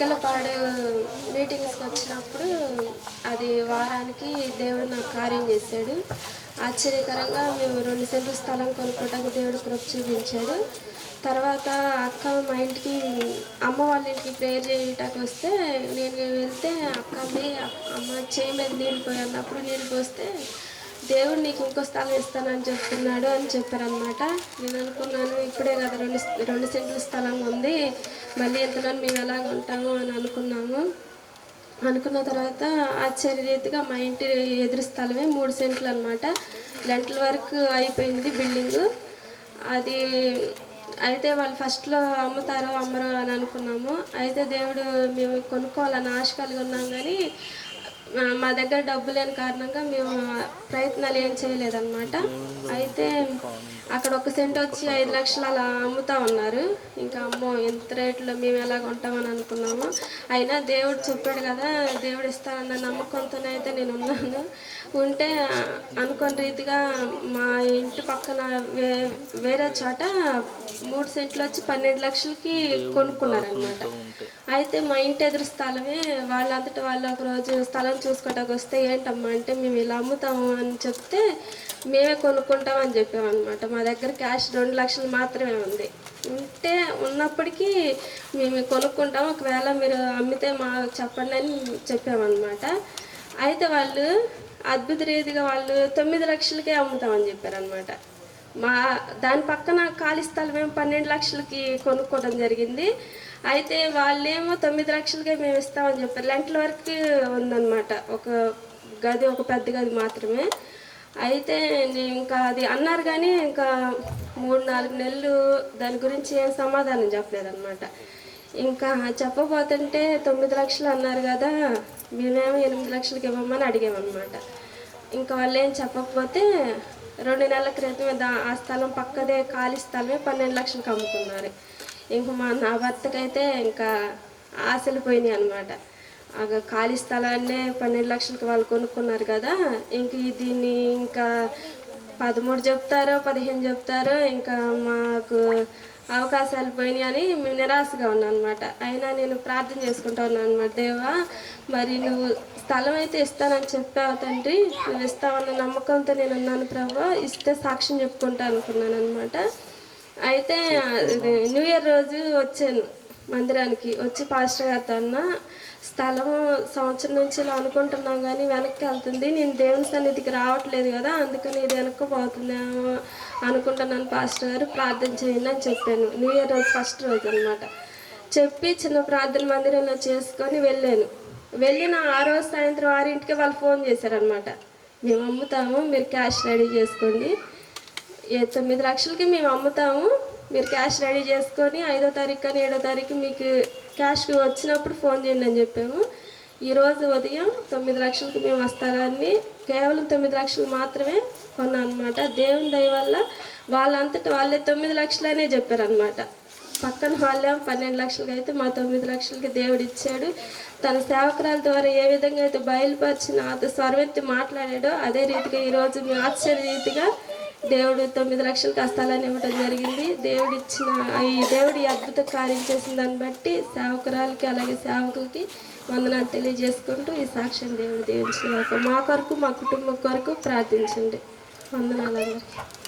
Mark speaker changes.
Speaker 1: చిక్కలపాడు మీటింగ్స్కి వచ్చినప్పుడు అది వారానికి దేవుడు నాకు కార్యం చేశాడు. ఆశ్చర్యకరంగా మేము రెండు సెంట్లు స్థలం కొనుక్కోవడానికి దేవుడు కృప చూపించాడు. తర్వాత అక్క మా ఇంటికి అమ్మ వాళ్ళ ఇంటికి ప్రేయర్ చేయటానికి వస్తే నేను వెళ్తే అక్క అమ్మ చేయి మీద నీళ్ళు పోయి అన్నప్పుడు నీళ్ళు పోస్తే దేవుడు నీకు ఇంకో స్థలం ఇస్తానని చెప్తున్నాడు అని చెప్పారనమాట నేను అనుకున్నాను ఇప్పుడే కదా రెండు రెండు సెంట్ల స్థలం ఉంది. మళ్ళీ ఇంతలో మేము ఎలాగ ఉంటాము అని అనుకున్నాము. అనుకున్న తర్వాత ఆశ్చర్యరీతిగా మా ఇంటి ఎదురు స్థలమే మూడు సెంట్లు అనమాట లెంట్ల వరకు అయిపోయింది బిల్డింగు. అది అయితే వాళ్ళు ఫస్ట్లో అమ్ముతారో అమ్మరో అని అనుకున్నాము. అయితే దేవుడు మేము కొనుక్కోవాలని ఆశ కలిగి ఉన్నాం కానీ మా- దగ్గర డబ్బు లేని కారణంగా మేము ప్రయత్నాలు ఏం చేయలేదన్నమాట. అయితే అక్కడ ఒక సెంట్ వచ్చి ఐదు లక్షలు అలా అమ్ముతా ఉన్నారు. ఇంకా అమ్మో ఎంత రేట్లో మేము ఎలా కొంటామని అనుకున్నాము. అయినా దేవుడు చెప్పాడు కదా దేవుడు ఇస్తానన్న నమ్మకంతోనే అయితే నేను ఉన్నాను. ఉంటే అనుకోని రీతిగా మా ఇంటి పక్కన వే వేరే చోట మూడు సెంట్లు వచ్చి పన్నెండు లక్షలకి కొనుక్కున్నారనమాట అయితే మా ఇంటి ఎదురు స్థలమే వాళ్ళంతటా వాళ్ళు ఒక రోజు స్థలం చూసుకోవడానికి వస్తే ఏంటమ్మా అంటే మేము ఇలా అమ్ముతాము అని చెప్తే మేమే కొనుక్కుంటాం అని చెప్పామన్నమాట మా దగ్గర క్యాష్ రెండు లక్షలు మాత్రమే ఉంది. ఉంటే ఉన్నప్పటికీ మేము కొనుక్కుంటాం. ఒకవేళ మీరు అమ్మితే మా చెప్పండి అని చెప్పామన్నమాట అయితే వాళ్ళు అద్భుత రీతిగా వాళ్ళు తొమ్మిది లక్షలకే అమ్ముతామని చెప్పారనమాట మా దాని పక్కన ఖాళీ స్థలం మేము పన్నెండు లక్షలకి కొనుక్కోవడం జరిగింది. అయితే వాళ్ళేమో తొమ్మిది లక్షలకే మేము ఇస్తామని చెప్పారు. లెంట్ల వరకు ఉందన్నమాట. ఒక గది ఒక పెద్ద గది మాత్రమే. అయితే ఇంకా అది అన్నారు కానీ ఇంకా మూడు నాలుగు నెలలు దాని గురించి ఏం సమాధానం చెప్పలేదన్నమాట. ఇంకా చెప్పబోతుంటే తొమ్మిది లక్షలు అన్నారు కదా మేమేమో ఎనిమిది లక్షలకి ఇవ్వమని అడిగామన్నమాట. ఇంకా వాళ్ళు ఏం చెప్పకపోతే రెండు నెలల క్రితమే దా ఆ స్థలం పక్కదే ఖాళీ స్థలమే పన్నెండు లక్షలకు అమ్ముకున్నారు. ఇంకా మా నా భర్తకైతే ఇంకా ఆశలు పోయినాయి అనమాట ఖాళీ స్థలాన్నే పన్నెండు లక్షలకు వాళ్ళు కొనుక్కున్నారు కదా ఇంక దీన్ని ఇంకా పదమూడు చెప్తారో పదిహేను చెప్తారో ఇంకా మాకు అవకాశాలు పోయినాయి అని మేము నిరాశగా ఉన్నాం అనమాట అయినా నేను ప్రార్థన చేసుకుంటా ఉన్నాను అనమాట దేవా మరి నువ్వు స్థలం అయితే ఇస్తానని చెప్పావు తండ్రి. నువ్వు ఇస్తావన్న నమ్మకంతో నేను ఉన్నాను ప్రభా. ఇస్తే సాక్ష్యం చెప్పుకుంటా అనుకున్నాను అనమాట అయితే న్యూ ఇయర్ రోజు వచ్చాను. మందిరానికి వచ్చి పాస్టర్ గారితో అన్న స్థలం సంవత్సరం నుంచి ఇలా అనుకుంటున్నాం కానీ వెనక్కి వెళ్తుంది. నేను దేవుని సన్నిధికి రావట్లేదు కదా అందుకని ఇది వెనక్కి పోతుందేమో అనుకుంటున్నాను పాస్టర్ గారు. ప్రార్థన చేయండి అని చెప్పాను. న్యూ ఇయర్ రోజు ఫస్ట్ రోజు అనమాట చెప్పి చిన్న ప్రార్థన మందిరంలో చేసుకొని వెళ్ళాను. వెళ్ళిన ఆ రోజు సాయంత్రం ఆరింటికి వాళ్ళు ఫోన్ చేశారనమాట మేము అమ్ముతాము మీరు క్యాష్ రెడీ చేసుకోండి. ఏ తొమ్మిది లక్షలకి మేము అమ్ముతాము మీరు క్యాష్ రెడీ చేసుకొని ఐదో తారీఖు కానీ ఏడో తారీఖు మీకు క్యాష్ వచ్చినప్పుడు ఫోన్ చేయండి అని చెప్పాము. ఈరోజు ఉదయం తొమ్మిది లక్షలకు మేము వస్తారని కేవలం తొమ్మిది లక్షలు మాత్రమే కొన్నాం అనమాట దేవుని దయ వల్ల వాళ్ళంతటి వాళ్ళే తొమ్మిది లక్షలనే చెప్పారనమాట పక్కన వాళ్ళే పన్నెండు లక్షలకి అయితే మా తొమ్మిది లక్షలకి దేవుడు ఇచ్చాడు. తన సేవకురాల ద్వారా ఏ విధంగా అయితే బయలుపరిచిన నాతో స్వరమెత్తి మాట్లాడాడో అదే రీతిగా ఈరోజు మీ ఆశ్చర్య రీతిగా దేవుడు తొమ్మిది లక్షలకు కష్టాలని ఇవ్వడం జరిగింది. దేవుడు ఇచ్చిన ఈ దేవుడు అద్భుత కార్యం చేసిన దాన్ని బట్టి సేవకురాలకి అలాగే సేవకులకి వందనాలు తెలియజేసుకుంటూ ఈ సాక్ష్యం దేవుడు దీవించిన మా కొరకు మా కుటుంబం కొరకు ప్రార్థించండి. వందనాలు అందరికీ.